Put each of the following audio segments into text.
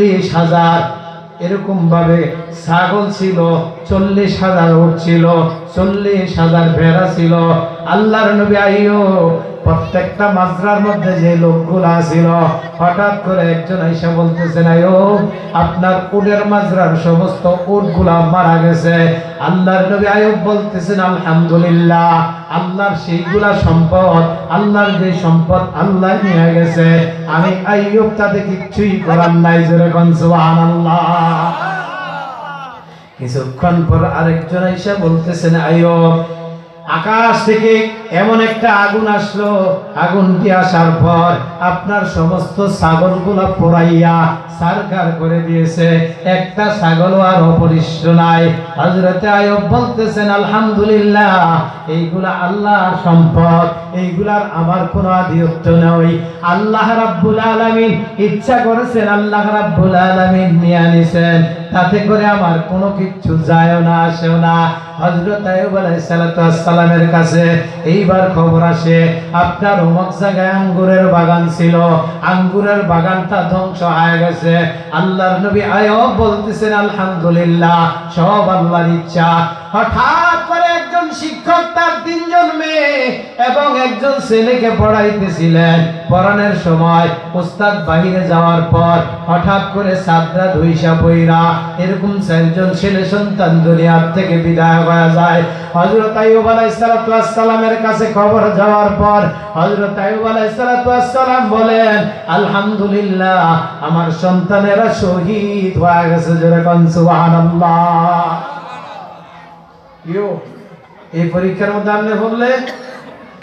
চল্লিশ হাজার। এরকম ভাবে ছাগল ছিল, চল্লিশ হাজার উঠছিল চল্লিশ হাজার ভেড়া ছিল। আল্লাহর নবী আইও প্রত্যেকটা মাজরার মধ্যে যে লোকগুলা ছিল হঠাৎ করে একজন আইসা বলতেছেন আইও আপনার উটের মাজরার সমস্ত উটগুলা মারা গেছে। আল্লাহর নবী আইব বলতেছেন, আলহামদুলিল্লাহ, আল্লাহর সেইগুলা সম্পদ, আল্লাহর যে সম্পদ আল্লাহ নিয়ে গেছে। আমি আইয়ুব তাতে কিচ্ছুই করার নাই, জোরে কোন, সুবহানাল্লাহ। কিছুক্ষণ পর আরেকজন আইসা বলতেছেন, আইয়ুব আকাশ থেকে এমন একটা আগুন আসলো। আগুনটি আসার পর আপনার সমস্ত ছাগলগুলো পোড়াইয়া সারকার করে দিয়েছে। একটা ছাগলও আর অপরিষ্ঠ নাই। হজরতে আয়ব বলতেছেন, আলহামদুলিল্লাহ, এইগুলা আল্লাহর সম্পদ, এইগুলার আমার কোনো আধিপত্য নয় আল্লাহ রাব্বুল আলামিন ইচ্ছা করেছেন, আল্লাহ রাব্বুল আলামিন নিয়ে আনিছেন। তাতে করে আমার কোনো কিছু যায় না, আসেও না। হজরত আয়ুব কাছে এইবার খবর আসে, আপনার অমক জায়গায় আঙ্গুরের বাগান ছিল, আঙ্গুরের বাগানটা ধ্বংস হয়ে গেছে। আল্লাহর নবী আয়ব বলতেছেন, আলহামদুলিল্লাহ, সব আল্লাহর ইচ্ছা। হঠাৎ শিক্ষক তার তিনজন মেয়ে এবং একজন ছেলেকে পড়াইতেছিলেন। পড়ানোর সময় উস্তাদ বাহিরে যাওয়ার পর হঠাৎ করে সাদরা ধুইসা বইরা এরকম চারজন ছেলে সন্তান দুনিয়ার থেকে বিদায় হয়ে যায়। হজরত আইয়ুব আলাইহিস কাছে খবর যাওয়ার পর হজরত আইয়ুব আলাইহিস সালাম বলেন, আলহামদুলিল্লাহ, আমার সন্তানেরা শহীদ হয়ে গেছে যেরকম সুবহানাল্লাহ। ইয়ো এই পরীক্ষার মধ্যে আপনি বললে,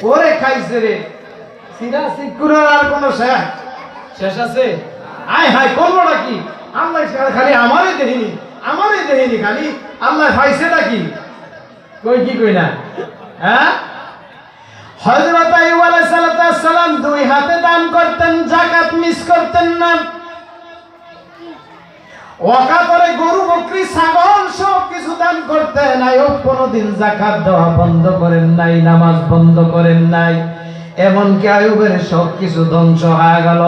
ওরে খাইছে রে, সিরা সিকুরার আর কোন শেষ শেষ আছে? আয় হায়, করব নাকি? আল্লাহ খালি আমারই দেখিনি আমারই দেখিনি খালি, আল্লাহ খাইছে নাকি? কই কি কই না? হ্যাঁ? হযরত আইয়ুব আলাইহিস সালাম দুই হাতে দান করতেন যাকাত মিস করতেন না। ওয়াকাতরে গরু, বকরি, ছাগল সব কিছু দান করতেন আয়ব কোনোদিন জাকাত দেওয়া বন্ধ করেন নাই, নামাজ বন্ধ করেন নাই। এমনকি আয়ুবের সব কিছু ধ্বংস হয়ে গেল।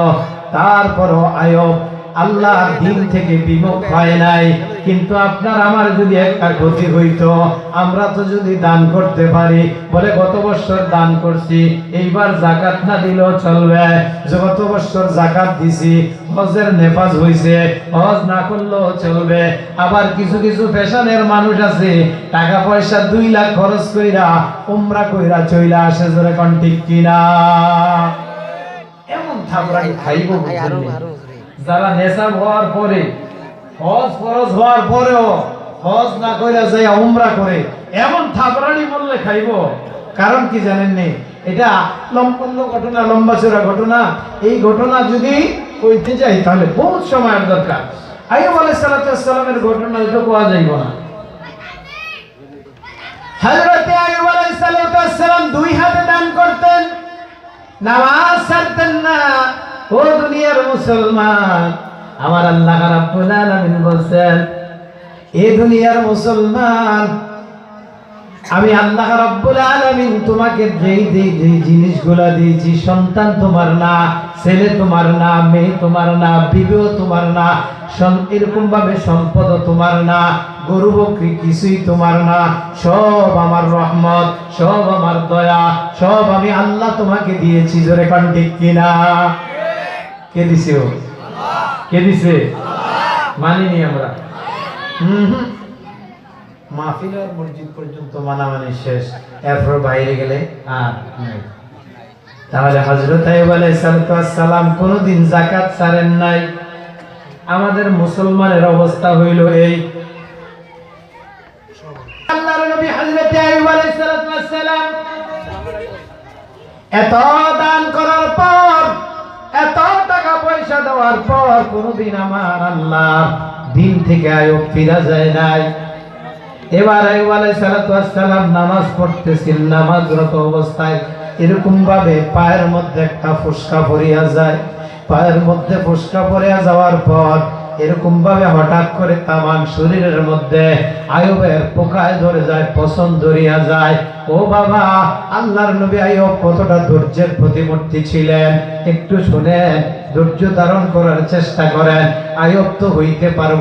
তারপরও আয়ব আল্লাহর দিন থেকে বিমুখ হয় নাই। কিন্তু আপনার আমার যদি একটা ক্ষতি হইতো, আমরা তো যদি দান করতে পারি, বলে গত বছর দান করছি, এইবার জাকাত না দিলেও চলবে। যে গত বছর জাকাত দিছি, হজের নেফাজ হইছে, হজ না করলেও চলবে। আবার কিছু কিছু ফ্যাশনের মানুষ আছে টাকা পয়সা দুই লাখ খরচ কইরা, উমরা কইরা চইলা আসে, জোরে কোন ঠিক কিনা? এমন থাবরাই খাইব? যারা নেশাব হওয়ার পরে, হজ ফরজ হওয়ার পরেও হজ না কইরা যাই উমরা করে, এমন থাবরানি বললে খাইব। কারণ কি জানেন নি? এটা লম্পন্ন ঘটনা লম্বা চড়া ঘটনা। এই ঘটনা যদি কইতে যাই, তাহলে বহুত সময়ের দরকার। আইয়ুব আলাইহিস সালামের ঘটনা এটা কোয়া যাইব না। হযরতে আইয়ুব আলাইহিস সালাম দুই হাতে দান করতেন। নামাজ ছাড়তেন না। ও দুনিয়ার মুসলমান, আমার আল্লাহ রাব্বুল আলামিন বলছেন, এ দুনিয়ার মুসলমান, আমি আল্লাহ রাব্বুল আলামিন তোমাকে যেই যেই যেই জিনিসগুলা দিয়েছি, সন্তান তোমার না, ছেলে তোমার না, মেয়ে তোমার না, বিবেও তোমার না এরকম ভাবে সম্পদ তোমার না, গরু বকরি কিছুই তোমার না, সব আমার রহমত, সব আমার দয়া, সব আমি আল্লাহ তোমাকে দিয়েছি। জোরে কান ঠিক কিনা? কে দিছে ও? কে দিছে? আমরা। মাহফিল আর মসজিদ পর্যন্ত মানামানি শেষ। এরপর বাইরে গেলে আর তাহলে হজরত সালাম কোনোদিন জাকাত ছাড়েন নাই। আমাদের মুসলমানের অবস্থা হইল এই। এত দান টাকা পয়সা দেওয়ার পর কোনদিন আমার আল্লাহ দিন থেকে আয়োগ ফিরা যায় নাই। এবার আইয়ুব আলাইহিস সালাম নামাজ পড়তেছিল, নামাজরত অবস্থায় এরকম ভাবে পায়ের মধ্যে একটা ফুসকা পড়িয়া যায়। পায়ের মধ্যে ফুসকা পড়িয়া যাওয়ার পর এরকম ভাবে হঠাৎ করে তামাম শরীরের মধ্যে আয়ুবের পোকায় ধরে যায় পছন্দ ধরিয়া যায়। ও বাবা, আল্লাহর নবী আয়ুব কতটা ধৈর্যের প্রতিমূর্তি ছিলেন। একটু শুনেন, ধৈর্য ধারণ করার চেষ্টা করেন। আয়ব তো হইতে পারব